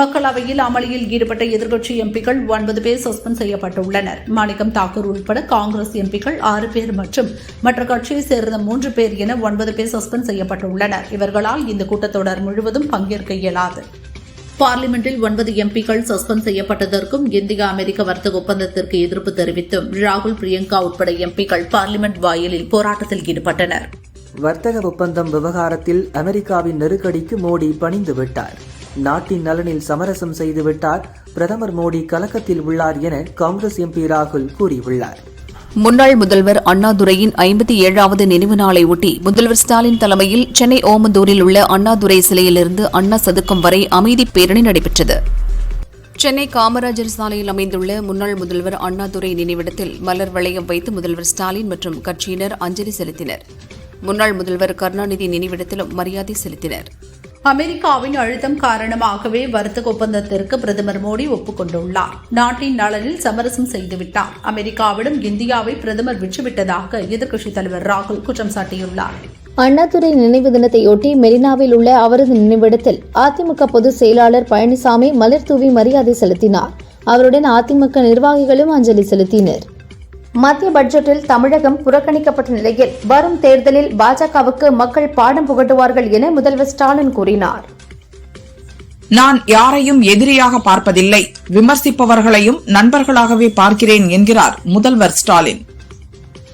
மக்களவையில் அமளியில் ஈடுபட்ட எதிர்க்கட்சி எம்பிக்கள் ஒன்பது பேர் சஸ்பெண்ட் செய்யப்பட்டுள்ளனர். மாணிக்கம் தாக்கூர் உட்பட காங்கிரஸ் எம்பிக்கள் ஆறு பேர் மற்றும் மற்ற கட்சியைச் சேர்ந்த மூன்று பேர் என ஒன்பது பேர் சஸ்பெண்ட் செய்யப்பட்டுள்ளனர். இவர்களால் இந்த கூட்டத்தொடர் முழுவதும் பங்கேற்க இயலாது. பார்லிமெண்டில் ஒன்பது எம்பிக்கள் சஸ்பெண்ட் செய்யப்பட்டதற்கும் இந்திய அமெரிக்க வர்த்தக ஒப்பந்தத்திற்கு எதிர்ப்பு தெரிவித்தும் ராகுல் பிரியங்கா உட்பட எம்பிக்கள் பார்லிமெண்ட் வாயிலில் போராட்டத்தில் ஈடுபட்டனர். வர்த்தக ஒப்பந்தம் விவகாரத்தில் அமெரிக்காவின் நெருக்கடிக்கு மோடி பணிந்து விட்டார். நாட்டின் நலனில் சமரசம் செய்துவிட்டார். பிரதமர் மோடி கலக்கத்தில் உள்ளார் என காங்கிரஸ் எம்பி ராகுல் கூறியுள்ளார். முன்னாள் முதல்வர் அண்ணாதுரையின் ஐம்பத்தி ஏழாவது நினைவு நாளை ஒட்டி முதல்வர் ஸ்டாலின் தலைமையில் சென்னை ஓமந்தூரில் உள்ள அண்ணாதுரை சிலையிலிருந்து அண்ணா சதுக்கம் வரை அமைதி பேரணி நடைபெற்றது. சென்னை காமராஜர் சாலையில் அமைந்துள்ள முன்னாள் முதல்வர் அண்ணாதுரை நினைவிடத்தில் மலர் வளையம் வைத்து முதல்வர் ஸ்டாலின் மற்றும் கட்சியினர் அஞ்சலி செலுத்தினர். முன்னாள் முதல்வர் கருணாநிதி நினைவிடத்திலும் மரியாதை செலுத்தினர். அமெரிக்காவின் அழுத்தம் காரணமாகவே வர்த்தக ஒப்பந்தத்திற்கு பிரதமர் மோடி ஒப்புக்கொண்டுள்ளார். நாட்டின் நலனில் சமரசம் செய்துவிட்டார். அமெரிக்காவிடம் இந்தியாவை பிரதமர் விற்றுவிட்டதாக எதிர்க்கட்சித் தலைவர் ராகுல் குற்றம் சாட்டியுள்ளார். அண்ணாதுரை நினைவு தினத்தையொட்டி மெரினாவில் உள்ள அவரது நினைவிடத்தில் அதிமுக பொதுச் செயலாளர் பழனிசாமி மலர் தூவி மரியாதை செலுத்தினார். அவருடன் அதிமுக நிர்வாகிகளும் அஞ்சலி செலுத்தினர். மத்திய பட்ஜெட்டில் தமிழகம் புறக்கணிக்கப்பட்ட நிலையில் வரும் தேர்தலில் பாஜகவுக்கு மக்கள் பாடம் புகட்டுவார்கள் என முதல்வர் ஸ்டாலின் கூறினார். நான் யாரையும் எதிரியாக பார்ப்பதில்லை. விமர்சிப்பவர்களையும் நண்பர்களாகவே பார்க்கிறேன் என்கிறார் முதல்வர் ஸ்டாலின்.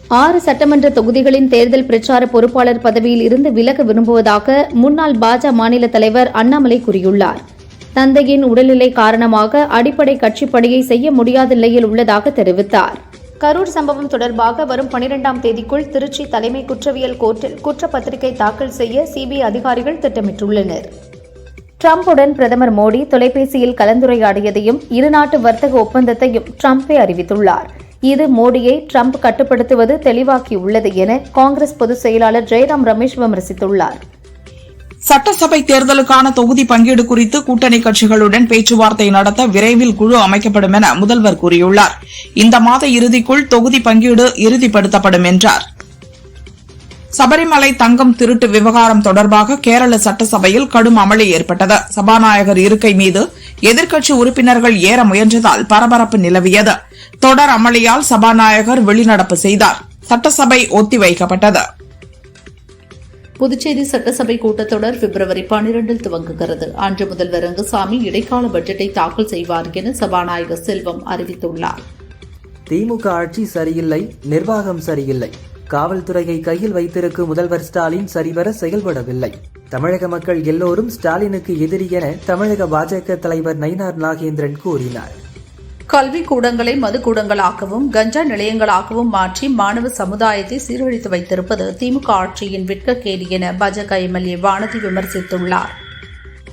ஆறு சட்டமன்ற தொகுதிகளின் தேர்தல் பிரச்சார பொறுப்பாளர் பதவியில் இருந்து விலக விரும்புவதாக முன்னாள் பாஜ மாநில தலைவர் அண்ணாமலை கூறியுள்ளார். தந்தையின் உடல்நிலை காரணமாக அடிப்படை கட்சிப் பணியை செய்ய முடியாத நிலையில் உள்ளதாக தெரிவித்தார். கரூர் சம்பவம் தொடர்பாக வரும் பனிரெண்டாம் தேதிக்குள் திருச்சி தலைமை குற்றவியல் கோர்ட்டில் குற்றப்பத்திரிகை தாக்கல் செய்ய சிபிஐ அதிகாரிகள் திட்டமிட்டுள்ளனர். டிரம்புடன் பிரதமர் மோடி தொலைபேசியில் கலந்துரையாடியதையும் இருநாட்டு வர்த்தக ஒப்பந்தத்தையும் ட்ரம்பே அறிவித்துள்ளார். இது மோடியை ட்ரம்ப் கட்டுப்படுத்துவது தெளிவாக்கியுள்ளது என காங்கிரஸ் பொதுச் செயலாளர் ஜெயராம் ரமேஷ் விமர்சித்துள்ளார். சட்டசபை தேர்தலுக்கான தொகுதி பங்கீடு குறித்து கூட்டணி கட்சிகளுடன் பேச்சுவார்த்தை நடத்த விரைவில் குழு அமைக்கப்படும் என முதல்வர் கூறியுள்ளார். இந்த மாத இறுதிக்குள் தொகுதி பங்கீடு இறுதிப்படுத்தப்படும் என்றார். சபரிமலை தங்கம் திருட்டு விவகாரம் தொடர்பாக கேரள சட்டசபையில் கடும் அமளி ஏற்பட்டது. சபாநாயகர் இருக்கை மீது எதிர்க்கட்சி உறுப்பினர்கள் ஏற முயன்றதால் பரபரப்பு நிலவியது. தொடர் அமளியால் சபாநாயகர் வெளிநடப்பு செய்தார். சட்டசபை ஒத்திவைக்கப்பட்டது. புதுச்சேரி சட்டசபை கூட்டத்தொடர் பிப்ரவரி பனிரெண்டில் துவங்குகிறது. அன்று முதல்வர் ரங்கசாமி இடைக்கால பட்ஜெட்டை தாக்கல் செய்வார் என சபாநாயகர் செல்வம் அறிவித்துள்ளார். திமுக ஆட்சி சரியில்லை நிர்வாகம் சரியில்லை. காவல்துறையை கையில் வைத்திருக்கும் முதல்வர் ஸ்டாலின் சரிவர செயல்படவில்லை. தமிழக மக்கள் எல்லோரும் ஸ்டாலினுக்கு எதிரி என தமிழக பாஜக தலைவர் நயினார் நாகேந்திரன் கூறினார். கல்வி கூடங்களை மதுக்கூடங்களாகவும் கஞ்சா நிலையங்களாகவும் மாற்றி மாணவ சமுதாயத்தை சீரழித்து வைத்திருப்பது திமுக ஆட்சியின் வெட்கக்கேடு என பாஜக எம்எல்ஏ வானதி விமர்சித்துள்ளார்.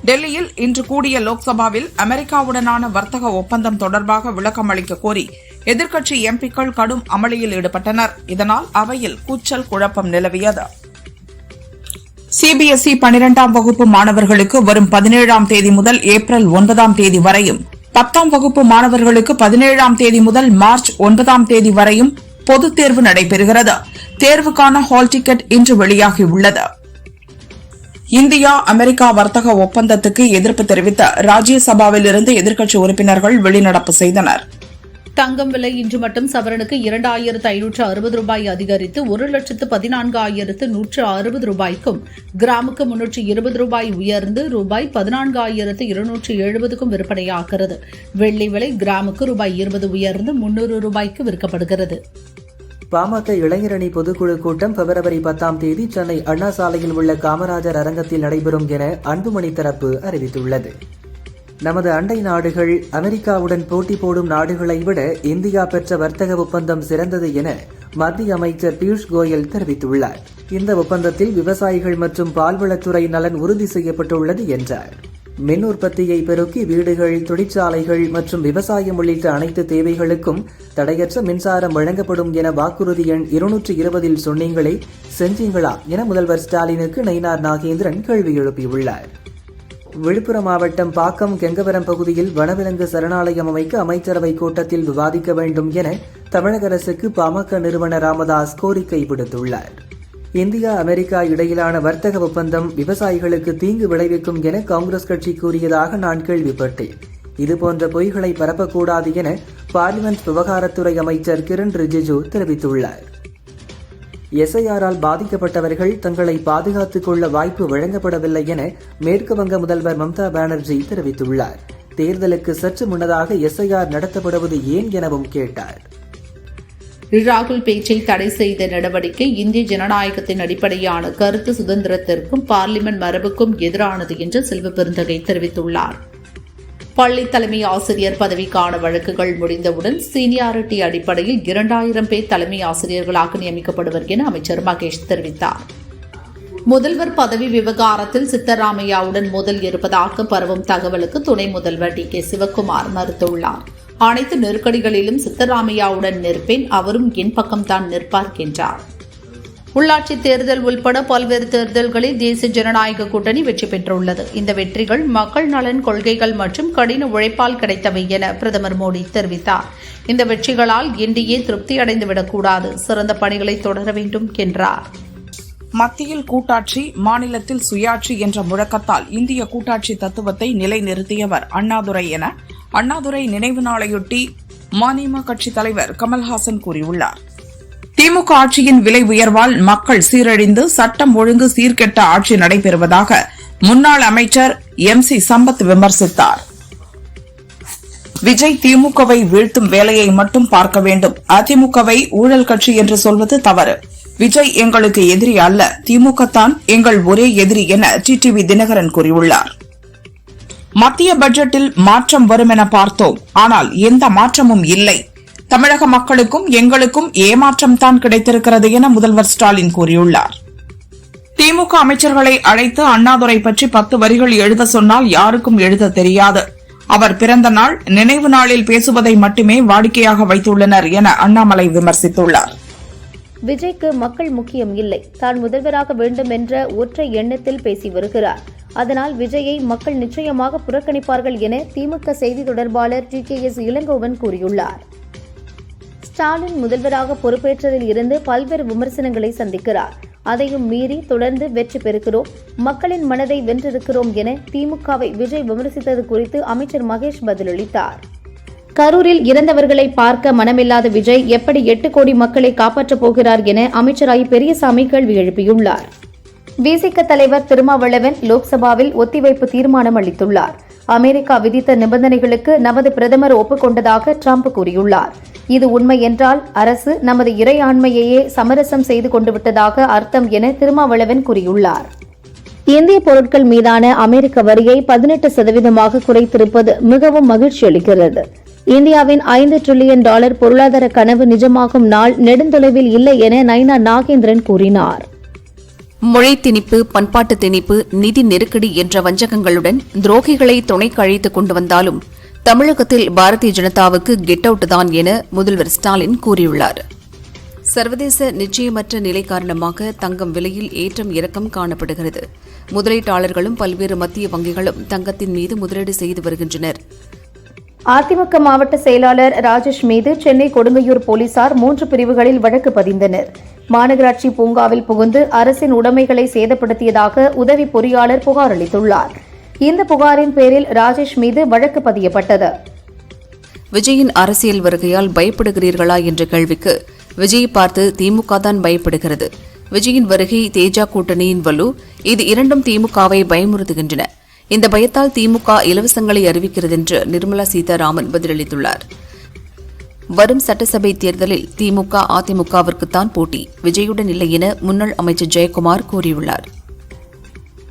டெல்லியில் இன்று கூடிய லோக்சபாவில் அமெரிக்காவுடனான வர்த்தக ஒப்பந்தம் தொடர்பாக விளக்கம் அளிக்க கோரி எதிர்க்கட்சி எம்பிக்கள் கடும் அமளியில் ஈடுபட்டனர். இதனால் அவையில் கூச்சல் குழப்பம் நிலவியது. சிபிஎஸ்இ பனிரெண்டாம் வகுப்பு மாணவர்களுக்கு வரும் பதினேழாம் தேதி முதல் ஏப்ரல் ஒன்பதாம் தேதி வரையும் பத்தாம் வகுப்பு மாணவர்களுக்கு பதினேழாம் தேதி முதல் மார்ச் ஒன்பதாம் தேதி வரையும் பொதுத் தேர்வு நடைபெறுகிறது. தேர்வுக்கான ஹால் டிக்கெட் இன்று வெளியாகியுள்ளது. இந்தியா அமெரிக்கா வர்த்தக ஒப்பந்தத்துக்கு எதிர்ப்பு தெரிவித்த ராஜ்யசபாவிலிருந்து எதிர்க்கட்சி உறுப்பினர்கள் வெளிநடப்பு செய்தனர். தங்கம் விலை இன்று மட்டும் சவரனுக்கு இரண்டாயிரத்து ஐநூற்று அறுபது ரூபாய் அதிகரித்து ஒரு லட்சத்து பதினான்கு ஆயிரத்து நூற்று அறுபது ரூபாய்க்கும் கிராமுக்கு முன்னூற்று இருபது ரூபாய் உயர்ந்து ரூபாய் பதினான்காயிரத்து இருநூற்று எழுபதுக்கும் விற்பனையாகிறது. வெள்ளி விலை கிராமுக்கு ரூபாய் இருபது உயர்ந்து முன்னூறு ரூபாய்க்கு விற்கப்படுகிறது. பாமக இளைஞரணி பொதுக்குழு கூட்டம் பிப்ரவரி பத்தாம் தேதி சென்னை அண்ணா சாலையில் உள்ள காமராஜர் அரங்கத்தில் நடைபெறும் என அன்புமணி தரப்பு அறிவித்துள்ளது. நமது அண்டை நாடுகள் அமெரிக்காவுடன் போட்டி போடும் நாடுகளை விட இந்தியா பெற்ற வர்த்தக ஒப்பந்தம் சிறந்தது என மத்திய அமைச்சர் பியூஷ் கோயல் தெரிவித்துள்ளார். இந்த ஒப்பந்தத்தில் விவசாயிகள் மற்றும் பால்வளத்துறை நலன் உறுதி செய்யப்பட்டுள்ளது என்றார். மின் உற்பத்தியை பெருக்கி வீடுகள் தொழிற்சாலைகள் மற்றும் விவசாயம் உள்ளிட்ட அனைத்து தேவைகளுக்கும் தடையற்ற மின்சாரம் வழங்கப்படும் என வாக்குறுதி எண் இருநூற்று இருபதில் சொன்னீங்களே செஞ்சீங்களா என முதல்வர் ஸ்டாலினுக்கு நயினார் நாகேந்திரன் கேள்வி எழுப்பியுள்ளார். விழுப்புரம் மாவட்டம் பாக்கம் கெங்கவரம் பகுதியில் வனவிலங்கு சரணாலயம் அமைக்க அமைச்சரவை கூட்டத்தில் விவாதிக்க வேண்டும் என தமிழக அரசுக்கு பாமக நிறுவனர் ராமதாஸ் கோரிக்கை விடுத்துள்ளார். இந்தியா அமெரிக்கா இடையிலான வர்த்தக ஒப்பந்தம் விவசாயிகளுக்கு தீங்கு விளைவிக்கும் என காங்கிரஸ் கட்சி கூறியதாக நான் கேள்விப்பட்டேன். இதுபோன்ற பொய்களை பரப்பக்கூடாது என பார்லிமெண்ட் விவகாரத்துறை அமைச்சர் கிரண் ரிஜிஜு தெரிவித்துள்ளார். எஸ்ஐஆரால் பாதிக்கப்பட்டவர்கள் தங்களை பாதுகாத்துக் கொள்ள வாய்ப்பு வழங்கப்படவில்லை என மேற்கு வங்க முதல்வர் மம்தா பானர்ஜி தெரிவித்துள்ளார். தேர்தலுக்கு சற்று முன்னதாக எஸ்ஐஆர் நடத்தப்படுவது ஏன் எனவும் கேட்டார். ராகுல் பேச்சை தடை செய்த நடவடிக்கை இந்திய ஜனநாயகத்தின் அடிப்படையான கருத்து சுதந்திரத்திற்கும் பார்லிமெண்ட் மரபுக்கும் எதிரானது என்று செல்வ பெருந்தகை தெரிவித்துள்ளார். பள்ளி தலைமை ஆசிரியர் பதவிக்கான வழக்குகள் முடிந்தவுடன் சீனியாரிட்டி அடிப்படையில் இரண்டாயிரம் பேர் தலைமை ஆசிரியர்களாக நியமிக்கப்படுவர் என அமைச்சர் மகேஷ் தெரிவித்தார். முதல்வர் பதவி விவகாரத்தில் சித்தராமையாவுடன் மோதல் இருப்பதாக பரவும் தகவலுக்கு துணை முதல்வர் டி கே சிவக்குமார் மறுத்துள்ளார். அனைத்து நெருக்கடிகளிலும் சித்தராமையாவுடன் நிற்பேன் அவரும் என் பக்கம்தான் நிற்பார் என்றார். உள்ளாட்சி தேர்தல் உள்பட பல்வேறு தேர்தல்களில் தேசிய ஜனநாயக கூட்டணி வெற்றி பெற்றுள்ளது. இந்த வெற்றிகள் மக்கள் நலன் கொள்கைகள் மற்றும் கடின உழைப்பால் கிடைத்தவை என பிரதமர் மோடி தெரிவித்தார். இந்த வெற்றிகளால் என்டிஏ திருப்தி அடைந்துவிடக்கூடாது சிறந்த பணிகளை தொடர வேண்டும் என்றார். மத்தியில் கூட்டாட்சி மாநிலத்தில் சுயாட்சி என்ற முழக்கத்தால் இந்திய கூட்டாட்சி தத்துவத்தை நிலைநிறுத்தியவர் அண்ணாதுரை என அண்ணாதுரை நினைவு நாளையொட்டி மநீம கட்சித் தலைவர் கமல்ஹாசன் கூறியுள்ளார். திமுக ஆட்சியின் விலை உயர்வால் மக்கள் சீரழிந்து சட்டம் ஒழுங்கு சீர்கெட்ட ஆட்சி நடைபெறுவதாக முன்னாள் அமைச்சர் எம் சி சம்பத் விமர்சித்தார். விஜய் திமுகவை வீழ்த்தும் வேலையை மட்டும் பார்க்க வேண்டும். அதிமுகவை ஊழல் கட்சி என்று சொல்வது தவறு. விஜய் எங்களுக்கு எதிரி அல்ல. திமுக தான் எங்கள் ஒரே எதிரி என டிடிவி தினகரன் கூறியுள்ளார். மத்திய பட்ஜெட்டில் மாற்றம் வரும் என பார்த்தோம். ஆனால் எந்த மாற்றமும் இல்லை. தமிழக மக்களுக்கும் எங்களுக்கும் ஏமாற்றம் தான் கிடைத்திருக்கிறது என முதல்வர் ஸ்டாலின் கூறியுள்ளார். திமுக அமைச்சர்களை அழைத்து அண்ணாதுரை பற்றி பத்து வரிகள் எழுத சொன்னால் யாருக்கும் எழுத தெரியாது. அவர் பிறந்த நாள் நினைவு நாளில் பேசுவதை மட்டுமே வாடிக்கையாக வைத்துள்ளனர் என அண்ணாமலை விமர்சித்துள்ளார். விஜய்க்கு மக்கள் முக்கியம் இல்லை. தான் முதல்வராக வேண்டும் என்ற ஒற்றை எண்ணத்தில் பேசி வருகிறார். அதனால் விஜயை மக்கள் நிச்சயமாக புறக்கணிப்பார்கள் என திமுக செய்தி தொடர்பாளர் டி கே எஸ் இளங்கோவன் கூறியுள்ளார். ஸ்டாலின் முதல்வராக பொறுப்பேற்றதில் இருந்து பல்வேறு விமர்சனங்களை சந்திக்கிறார். அதையும் மீறி தொடர்ந்து வெற்றி பெறுகிறோம். மக்களின் மனதை வென்றிருக்கிறோம் என திமுகவை விஜய் விமர்சித்தது குறித்து அமைச்சர் மகேஷ் பதிலளித்தார். கரூரில் இறந்தவர்களை பார்க்க மனமில்லாத விஜய் எப்படி எட்டு கோடி மக்களை காப்பாற்றப் போகிறார் என அமைச்சர் ஐ பெரியசாமி கேள்வி எழுப்பியுள்ளார். விசிக தலைவர் திருமாவளவன் லோக்சபாவில் ஒத்திவைப்பு தீர்மானம் அளித்துள்ளார். அமெரிக்கா விதித்த நிபந்தனைகளுக்கு நமது பிரதமர் ஒப்புக்கொண்டதாக டிரம்ப் கூறியுள்ளார். இது உண்மை என்றால் அரசு நமது இறையாண்மையையே சமரசம் செய்து கொண்டு விட்டதாக அர்த்தம் என திருமாவளவன் கூறியுள்ளார். இந்திய பொருட்கள் மீதான அமெரிக்க வரியை பதினெட்டு சதவீதமாக குறைத்திருப்பது மிகவும் மகிழ்ச்சி அளிக்கிறது. இந்தியாவின் ஐந்து டிரில்லியன் டாலர் பொருளாதார கனவு நிஜமாகும் நாள் நெடுந்தொலைவில் இல்லை என நைனா நாகேந்திரன் கூறினார். மொழி திணிப்பு பண்பாட்டு திணிப்பு நிதி நெருக்கடி என்ற வஞ்சகங்களுடன் துரோகிகளை துணைக்கு அழைத்துக் கொண்டு வந்தாலும் தமிழகத்தில் பாரதிய ஜனதாவுக்கு கெட் அவுட் தான் என முதல்வர் ஸ்டாலின் கூறியுள்ளார். சர்வதேச நிச்சயமற்ற நிலை காரணமாக தங்கம் விலையில் ஏற்றம் இறக்கம் காணப்படுகிறது. முதலீட்டாளர்களும் பல்வேறு மத்திய வங்கிகளும் தங்கத்தின் மீது முதலீடு செய்து வருகின்றனர். அதிமுக மாவட்ட செயலாளர் ராஜேஷ் மீது சென்னை கொடுங்கையூர் போலீசார் மூன்று பிரிவுகளில் வழக்கு பதிந்தனர். மாநகராட்சி பூங்காவில் புகுந்து அரசின் உடைமைகளை சேதப்படுத்தியதாக உதவி பொறியாளர் புகார் அளித்துள்ளார். இந்த புகாரின் பேரில் ராஜேஷ் மீது வழக்கு பதியப்பட்டது. விஜயின் அரசியல் வருகையால் பயப்படுகிறீர்களா என்ற கேள்விக்கு விஜயை பார்த்து திமுக தான் பயப்படுகிறது. விஜயின் வருகை தேஜா கூட்டணியின் வலு இது இரண்டும் திமுகவை பயமுறுத்துகின்றன. இந்த பயத்தால் திமுக இலவசங்களை அறிவிக்கிறது என்று நிர்மலா சீதாராமன் பதிலளித்துள்ளார். வரும் சட்டசபை தேர்தலில் திமுக அதிமுகவிற்குத்தான் போட்டி. விஜயுடன் இல்லை என முன்னாள் அமைச்சர் ஜெயக்குமார் கூறியுள்ளார்.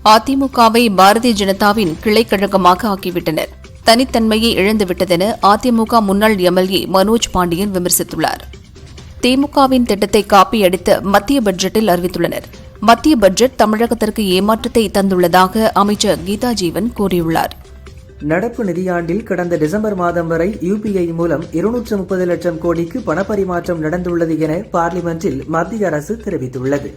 அதிமுகவை பாரதிய ஜனதாவின் கிளைக்கழகமாக ஆக்கிவிட்டனர். தனித்தன்மையை இழந்துவிட்டதென அதிமுக முன்னாள் எம்எல்ஏ மனோஜ் பாண்டியன் விமர்சித்துள்ளார். திமுகவின் திட்டத்தை காப்பியடித்து மத்திய பட்ஜெட்டில் அறிவித்துள்ளனர். மத்திய பட்ஜெட் தமிழகத்திற்கு ஏமாற்றத்தை தந்துள்ளதாக அமைச்சர் கீதா ஜீவன் கூறியுள்ளார். நடப்பு நிதியாண்டில் கடந்த டிசம்பர் மாதம் வரை யுபிஐ மூலம் இருநூற்று முப்பது லட்சம் கோடிக்கு பணப்பரிமாற்றம் நடந்துள்ளது என பார்லிமென்ட்டில் மத்திய அரசு தெரிவித்துள்ளது.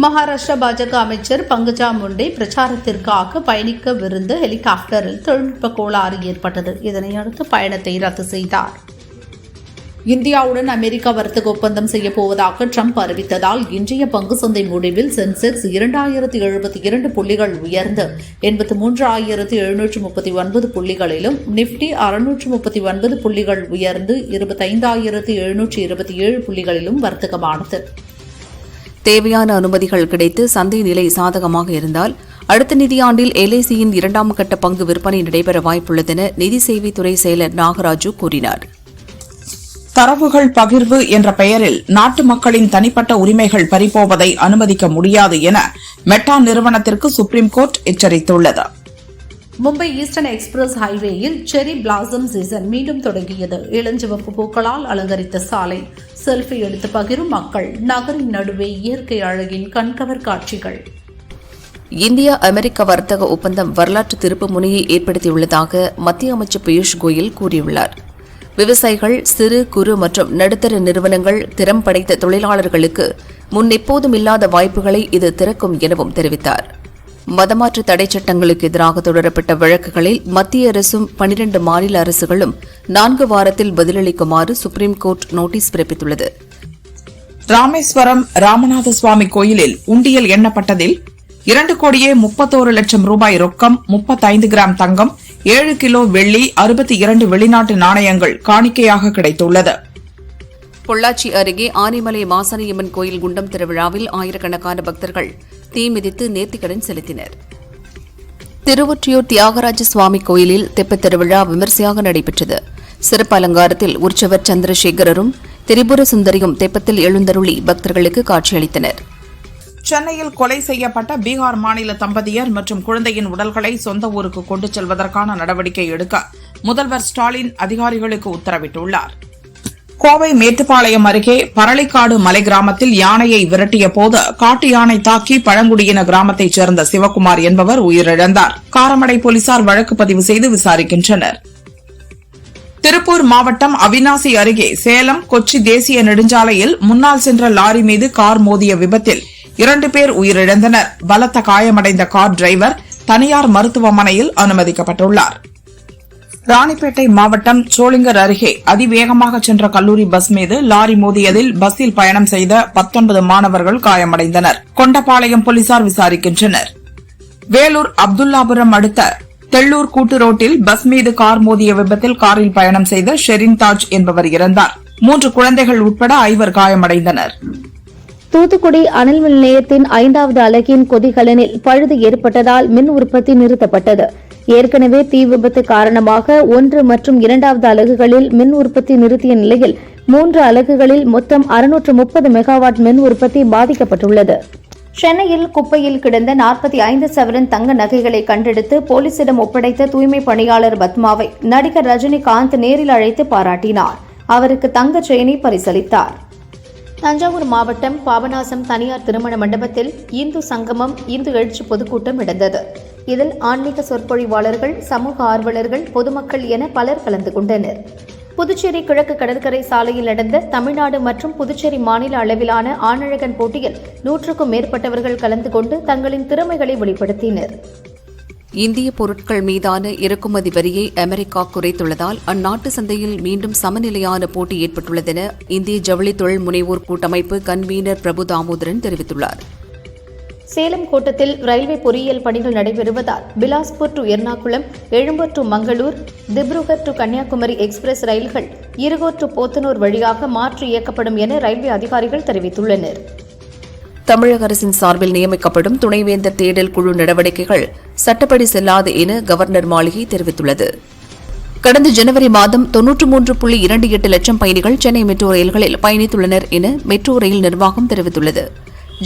மகாராஷ்டிரா பாஜக அமைச்சர் பங்கஜா முண்டே பிரச்சாரத்திற்காக பயணிக்கவிருந்த ஹெலிகாப்டரில் தொழில்நுட்ப கோளாறு ஏற்பட்டது. இதனையடுத்து பயணத்தை ரத்து செய்தார். இந்தியாவுடன் அமெரிக்கா வர்த்தக ஒப்பந்தம் செய்ய போவதாக ட்ரம்ப் அறிவித்ததால் இன்றைய பங்கு சந்தை முடிவில் சென்செக்ஸ் இரண்டாயிரத்து எழுபத்தி இரண்டு புள்ளிகள் உயர்ந்து எண்பத்தி மூன்று ஆயிரத்து எழுநூற்று முப்பத்தி ஒன்பது புள்ளிகளிலும் நிப்டி அறுநூற்று முப்பத்தி ஒன்பது புள்ளிகள் உயர்ந்து இருபத்தைந்தாயிரத்து எழுநூற்று இருபத்தி ஏழு புள்ளிகளிலும் வர்த்தகமானது. தேவையான அனுமதிகள் கிடைத்து சந்தை நிலை சாதகமாக இருந்தால் அடுத்த நிதியாண்டில் எல்ஐசியின் இரண்டாம் கட்ட பங்கு விற்பனை நடைபெற வாய்ப்புள்ளதென நிதி சேவைத்துறை செயலர் நாகராஜு கூறினார். தரவுகள் பகிர்வு என்ற பெயரில் நாட்டு மக்களின் தனிப்பட்ட உரிமைகள் பறிபோவதை அனுமதிக்க முடியாது என மெட்டா நிறுவனத்திற்கு சுப்ரீம் கோர்ட் எச்சரித்துள்ளது. மும்பை ஈஸ்டர்ன் எக்ஸ்பிரஸ் ஹைவேயில் செரி பிளாசம் சீசன் மீண்டும் தொடங்கியது. இளஞ்சிவப்பு பூக்களால் அலங்கரித்த சாலை. செல்ஃபி எடுத்து பகிரும் மக்கள் நகரின் நடுவே இயற்கை அழகின் கண்கவர் காட்சிகள். இந்தியா அமெரிக்க வர்த்தக ஒப்பந்தம் வரலாற்று திருப்பு முனையை ஏற்படுத்தியுள்ளதாக மத்திய அமைச்சர் பியூஷ் கோயல் கூறியுள்ளார். விவசாயிகள் சிறு குறு மற்றும் நடுத்தர நிறுவனங்கள் திறம் படைத்த தொழிலாளர்களுக்கு முன் எப்போதும் இல்லாத வாய்ப்புகளை இது திறக்கும் எனவும் தெரிவித்தார். மதமாற்று தடை சட்டங்களுக்கு எதிராக தொடரப்பட்ட வழக்குகளில் மத்திய அரசும் பனிரண்டு மாநில அரசுகளும் நான்கு வாரத்தில் பதிலளிக்குமாறு சுப்ரீம் கோர்ட் நோட்டீஸ் பிறப்பித்துள்ளது. ராமேஸ்வரம் ராமநாத சுவாமி கோயிலில் உண்டியல் எண்ணப்பட்டதில் இரண்டு கோடியே முப்பத்தோரு லட்சம் ரூபாய் ரொக்கம் முப்பத்தைந்து கிராம் தங்கம் ஏழு கிலோ வெள்ளி அறுபத்தி இரண்டு வெளிநாட்டு நாணயங்கள் காணிக்கையாக கிடைத்துள்ளது. பொள்ளாச்சி அருகே ஆனைமலை மாசாணியம்மன் கோயில் குண்டம் திருவிழாவில் ஆயிரக்கணக்கான பக்தர்கள் தீ மிதித்து நேர்த்திக்கடன் செலுத்தினர். திருவொற்றியூர் தியாகராஜ சுவாமி கோயிலில் தெப்பத் திருவிழா விமரிசையாக நடைபெற்றது. சிறப்பு அலங்காரத்தில் உற்சவர் சந்திரசேகரரும் திரிபுர சுந்தரியும் தெப்பத்தில் எழுந்தருளி பக்தர்களுக்கு காட்சியளித்தனர். சென்னையில் கொலை செய்யப்பட்ட பீகார் மாநில தம்பதியர் மற்றும் குழந்தையின் உடல்களை சொந்த ஊருக்கு கொண்டு செல்வதற்கான நடவடிக்கை எடுக்க முதல்வர் ஸ்டாலின் அதிகாரிகளுக்கு உத்தரவிட்டுள்ளார். கோவை மேட்டுப்பாளையம் அருகே பரளிக்காடு மலை கிராமத்தில் யானையை விரட்டிய போது காட்டு யானை தாக்கி பழங்குடியின கிராமத்தைச் சேர்ந்த சிவக்குமார் என்பவர் உயிரிழந்தார். காரமடை போலீசார் வழக்கு பதிவு செய்து விசாரிக்கின்றனர். திருப்பூர் மாவட்டம் அவினாசி அருகே சேலம் கொச்சி தேசிய நெடுஞ்சாலையில் முன்னால் சென்ற லாரி மீது கார் மோதிய விபத்தில் இரண்டு பேர் உயிரிழந்தனர். பலத்த காயமடைந்த கார் டிரைவர் தனியார் மருத்துவமனையில் அனுமதிக்கப்பட்டுள்ளார். ராணிப்பேட்டை மாவட்டம் சோளிங்கர் அருகே அதிவேகமாக சென்ற கல்லூரி பஸ் மீது லாரி மோதியதில் பஸ்ஸில் பயணம் செய்த பத்தொன்பது மாணவர்கள் காயமடைந்தனர். கொண்டபாளையம் போலீசார் விசாரிக்கின்றனர். வேலூர் அப்துல்லாபுரம் அடுத்த தெள்ளூர் கூட்டு ரோட்டில் பஸ் மீது கார் மோதிய விபத்தில் காரில் பயணம் செய்த ஷெரின் தாஜ் என்பவர் இறந்தார். மூன்று குழந்தைகள் உட்பட ஐவர் காயமடைந்தனர். தூத்துக்குடி அனல் மின் நிலையத்தின் ஐந்தாவது அலகின் கொதிகலனில் பழுது ஏற்பட்டதால் மின் உற்பத்தி நிறுத்தப்பட்டது. ஏற்கனவே தீ விபத்து காரணமாக ஒன்று மற்றும் இரண்டாவது அலகுகளில் மின் உற்பத்தி நிறுத்திய நிலையில் மூன்று அலகுகளில் மொத்தம் அறுநூற்று முப்பது மெகாவாட் மின் உற்பத்தி பாதிக்கப்பட்டுள்ளது. சென்னையில் குப்பையில் கிடந்த நாற்பத்தி ஐந்து சவரன் தங்க நகைகளை கண்டெடுத்து போலீசிடம் ஒப்படைத்த தூய்மை பணியாளர் பத்மாவை நடிகர் ரஜினிகாந்த் நேரில் அழைத்து பாராட்டினார். அவருக்கு தங்க செயினை பரிசளித்தார். தஞ்சாவூர் மாவட்டம் பாபநாசம் தனியார் திருமண மண்டபத்தில் இந்து சங்கமம் இந்து எழுச்சி பொதுக்கூட்டம் நடந்தது. இதில் ஆன்மீக சொற்பொழிவாளர்கள் சமூக ஆர்வலர்கள் பொதுமக்கள் என பலர் கலந்து கொண்டனர். புதுச்சேரி கிழக்கு கடற்கரை சாலையில் நடந்த தமிழ்நாடு மற்றும் புதுச்சேரி மாநில அளவிலான ஆணழகன் போட்டியில் நூற்றுக்கும் மேற்பட்டவர்கள் கலந்து கொண்டு தங்களின் திறமைகளை வெளிப்படுத்தினர். இந்திய பொருட்கள் மீதான இறக்குமதி வரியை அமெரிக்கா குறைத்துள்ளதால் அந்நாட்டு சந்தையில் மீண்டும் சமநிலையான போட்டி ஏற்பட்டுள்ளதென இந்திய ஜவுளி தொழில் முனைவோர் கூட்டமைப்பு கன்வீனர் பிரபு தாமோதரன் தெரிவித்துள்ளார். சேலம் கோட்டத்தில் ரயில்வே பொறியியல் பணிகள் நடைபெறுவதால் Bilaspur to Ernakulam Egmore to Mangalore Dibrugarh to Kanyakumari express ரயில்கள் இருகோர் டு போத்தனூர் வழியாக மாற்றி இயக்கப்படும் என ரயில்வே அதிகாரிகள் தெரிவித்துள்ளனர். தமிழக அரசின் சார்பில் நியமிக்கப்படும் துணைவேந்தர் தேடல் குழு நடவடிக்கைகள் சட்டப்படி செல்லாது என கவர்னர் மாளிகை தெரிவித்துள்ளது. கடந்த ஜனவரி மாதம் தொன்னூற்று மூன்று புள்ளி இரண்டு எட்டு லட்சம் பயணிகள் சென்னை மெட்ரோ ரயில்களில் பயணித்துள்ளனர் என மெட்ரோ ரயில் நிர்வாகம் தெரிவித்துள்ளது.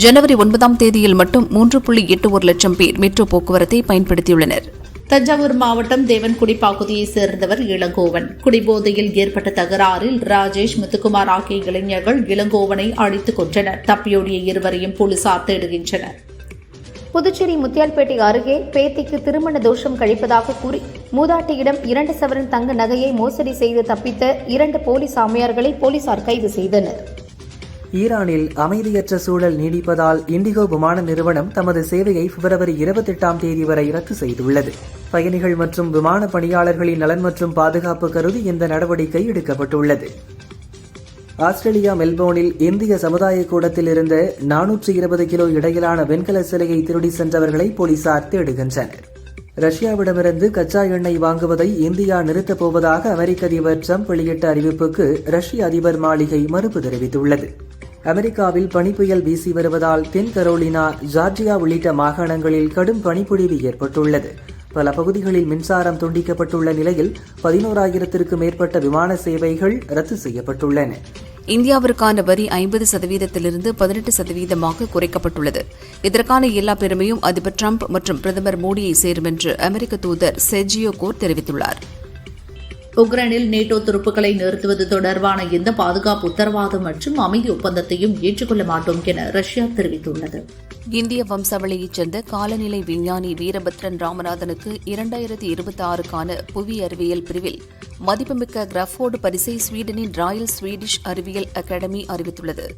ஜனவரி ஒன்பதாம் தேதியில் மட்டும் மூன்று புள்ளி எட்டு ஒரு லட்சம் பேர் மெட்ரோ போக்குவரத்தை பயன்படுத்தியுள்ளனர். தஞ்சாவூர் மாவட்டம் தேவன்குடி பகுதியைச் சேர்ந்தவர் இளங்கோவன். குடிபோதையில் ஏற்பட்ட தகராறில் ராஜேஷ் முத்துக்குமார் ஆகிய இளைஞர்கள் இளங்கோவனை அழித்துக் கொன்றனர். தப்பியோடிய இருவரையும் போலீசார் தேடுகின்றனர். புதுச்சேரி முத்தியால்பேட்டை அருகே பேத்திக்கு திருமண தோஷம் கழிப்பதாக கூறி மூதாட்டியிடம் இரண்டு சவரன் தங்க நகையை மோசடி செய்து தப்பித்த இரண்டு போலீஸ் சாமியார்களை போலீசார் கைது செய்தனர். ஈரானில் அமைதியற்ற சூழல் நீடிப்பதால் இண்டிகோ விமான நிறுவனம் தமது சேவையை பிப்ரவரி இருபத்தெட்டாம் தேதி வரை ரத்து செய்துள்ளது. பயணிகள் மற்றும் விமான பணியாளர்களின் நலன் மற்றும் பாதுகாப்பு கருதி இந்த நடவடிக்கை எடுக்கப்பட்டுள்ளது. ஆஸ்திரேலியா மெல்போர்னில் இந்திய சமுதாய கூடத்தில் இருந்த நானூற்றி இருபது கிலோ இடையிலான வெண்கல சிலையை திருடி சென்றவர்களை போலீசார் தேடுகின்றனர். ரஷ்யாவிடமிருந்து கச்சா எண்ணெய் வாங்குவதை இந்தியா நிறுத்தப் போவதாக அமெரிக்க அதிபர் ட்ரம்ப் வெளியிட்ட அறிவிப்புக்கு ரஷ்ய அதிபர் மாளிகை மறுப்பு தெரிவித்துள்ளது. அமெரிக்காவில் பனிப்புயல் வீசி வருவதால் தென் கரோலினா ஜார்ஜியா உள்ளிட்ட மாகாணங்களில் கடும் பனிப்பொழிவு ஏற்பட்டுள்ளது. பல பகுதிகளில் மின்சாரம் துண்டிக்கப்பட்டுள்ள நிலையில் பதினோராயிரத்திற்கும் மேற்பட்ட விமான சேவைகள் ரத்து செய்யப்பட்டுள்ளன. இந்தியாவிற்கான வரி ஐம்பது சதவீதத்திலிருந்து பதினெட்டு சதவீதமாக குறைக்கப்பட்டுள்ளது. இதற்கான எல்லா பெருமையும் அதிபர் டிரம்ப் மற்றும் பிரதமர் மோடியை சேரும் என்று அமெரிக்க தூதர் செஜியோ கோர் தெரிவித்துள்ளார். உக்ரைனில் நேட்டோ துருப்புக்களை நிறுத்துவது தொடர்பான எந்த பாதுகாப்பு உத்தரவாதம் மற்றும் அமைதி ஒப்பந்தத்தையும் ஏற்றுக்கொள்ள மாட்டோம் என ரஷ்யா தெரிவித்துள்ளது. இந்திய வம்சாவளியைச் சேர்ந்த காலநிலை விஞ்ஞானி வீரபத்ரன் ராமநாதனுக்கு இரண்டாயிரத்தி இருபத்தி ஆறுக்கான புவி அறிவியல் பிரிவில் மதிப்புமிக்க கிரஃபோர்டு பரிசை ஸ்வீடனின் ராயல் ஸ்வீடிஷ் அறிவியல் அகாடமி அறிவித்துள்ளது.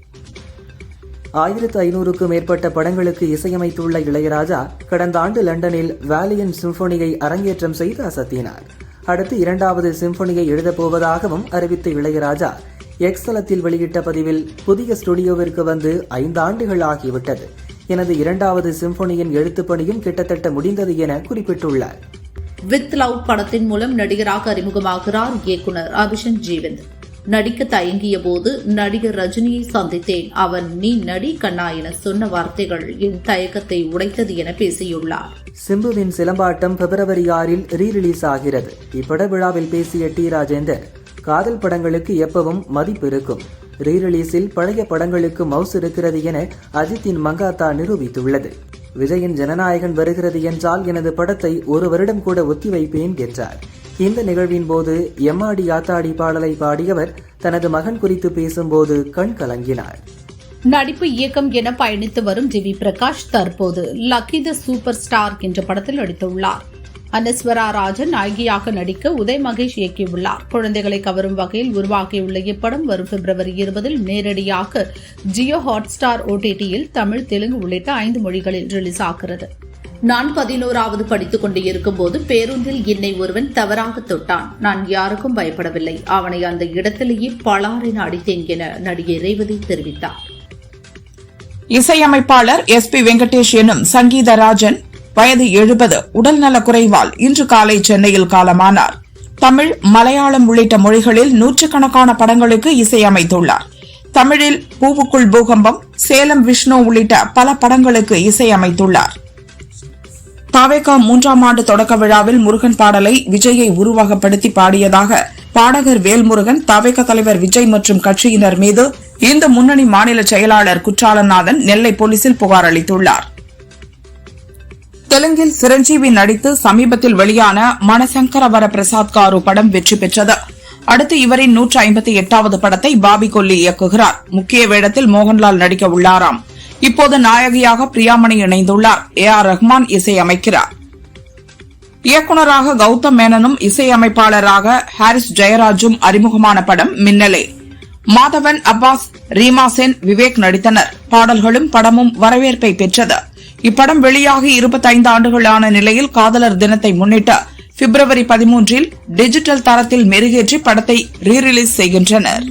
ஆயிரத்து ஐநூறுக்கும் மேற்பட்ட படங்களுக்கு இசையமைத்துள்ள இளையராஜா கடந்த ஆண்டு லண்டனில் வேலியன் சிம்பொனியை அரங்கேற்றம் செய்து அசத்தினார். அடுத்து இரண்டாவது சிம்பொனியை எழுதப் போவதாகவும் அறிவித்த இளையராஜா எக்ஸலத்தில் வெளியிட்ட பதிவில் புதிய ஸ்டுடியோவிற்கு வந்து ஐந்து ஆண்டுகள் ஆகிவிட்டது. எனது இரண்டாவது சிம்பொனியின் எழுத்துப் பணியும் கிட்டத்தட்ட முடிந்தது என குறிப்பிட்டுள்ளார். வித் லவ் படத்தின் மூலம் நடிகராக அறிமுகமாகிறார் இயக்குனர் அபிஷன் ஜீவந்த். நடிக்க தயங்கிய போது நடிகர் ரஜினியை சந்தித்தேன். அவன் நீ நடி கண்ணா என சொன்ன வார்த்தைகள் என் தயக்கத்தை உடைத்தது என பேசியுள்ளார். சிம்புவின் சிலம்பாட்டம் பிப்ரவரி ஆறில் ரீ ரிலீஸ் ஆகிறது. இப்பட விழாவில் பேசிய டி. ராஜேந்தர் காதல் படங்களுக்கு எப்பவும் மதிப்பு இருக்கும். ரீ ரிலீஸில் பழைய படங்களுக்கு மவுஸ் இருக்கிறது என அஜித்தின் மங்காத்தா நிரூபித்துள்ளது. விஜயின் ஜனநாயகன் வருகிறது என்றால் எனது படத்தை ஒரு வருடம் கூட ஒத்திவைப்பேன் என்றார். இந்த நிகழ்வின் போது எம்மாடி யாத்தாடி பாடலை பாடியவர் தனது மகன் குறித்து பேசும்போது கண் கலங்கினார். நடிப்பு இயக்கம் என பயணித்து வரும் ஜி வி பிரகாஷ் தற்போது லக்கி த சூப்பர் ஸ்டார் என்ற படத்தில் நடித்துள்ளார். அனஸ்வரா ராஜன் நாயகியாக நடிக்க உதய் மகேஷ் இயக்கியுள்ளார். குழந்தைகளை கவரும் வகையில் உருவாகியுள்ள இப்படம் வரும் பிப்ரவரி இருபதில் நேரடியாக ஜியோ ஹாட்ஸ்டார் ஓடிடியில் தமிழ் தெலுங்கு உள்ளிட்ட ஐந்து மொழிகளில் ரிலீஸ் ஆகிறது. நான் பதினோராவது படித்துக் கொண்டிருக்கும் போது பேருந்தில் என்னை ஒருவன் தவறாக தொட்டான். நான் யாருக்கும் பயப்படவில்லை. அவனை அந்த இடத்திலேயே பலாரின் அடித்தேன் என நடிகை ரேவதி தெரிவித்தார். இசையமைப்பாளர் எஸ் பி வெங்கடேஷ் எனும் சங்கீதராஜன் வயது எழுபது உடல்நலக் குறைவால் இன்று காலை சென்னையில் காலமானார். தமிழ் மலையாளம் உள்ளிட்ட மொழிகளில் நூற்றுக்கணக்கான படங்களுக்கு இசையமைத்துள்ளார். தமிழில் பூவுக்குள் பூகம்பம் சேலம் விஷ்ணு உள்ளிட்ட பல படங்களுக்கு இசையமைத்துள்ளார். பாவேகா மூன்றாம் ஆண்டு தொடக்க விழாவில் முருகன் பாடலை விஜயை உருவகப்படுத்தி பாடியதாக பாடகர் வேல்முருகன் தவேக தலைவர் விஜய் மற்றும் கட்சியினர் மீது இந்த முன்னணி மாநில செயலாளர் குற்றாலநாதன் நெல்லை போலீசில் புகார் அளித்துள்ளார். தெலுங்கில் சிரஞ்சீவி நடித்து சமீபத்தில் வெளியான மணசங்கரவர பிரசாத் காரு படம் வெற்றி பெற்றது. அடுத்து இவரின் நூற்று ஐம்பத்தி எட்டாவது படத்தை பாபி கொல்லி இயக்குகிறார். முக்கிய வேடத்தில் மோகன்லால் நடிக்க உள்ளாராம். இப்போது நாயகியாக பிரியாமணி இணைந்துள்ளார். ஏ ஆர் ரஹ்மான் இசையமைக்கிறார் இயக்குநராக கௌதம் மேனனும் இசையமைப்பாளராக ஹாரிஸ் ஜெயராஜும் அறிமுகமான படம் மின்னலே. மாதவன் அப்பாஸ் ரீமா சென் விவேக் நடித்தனர். பாடல்களும் படமும் வரவேற்பை பெற்றது. இப்படம் வெளியாகி இருபத்தைந்து ஆண்டுகளான நிலையில் காதலர் தினத்தை முன்னிட்டு பிப்ரவரி பதிமூன்றில் டிஜிட்டல் தரத்தில் மெருகேற்றி படத்தை ரீ ரிலீஸ் செய்கின்றனர்.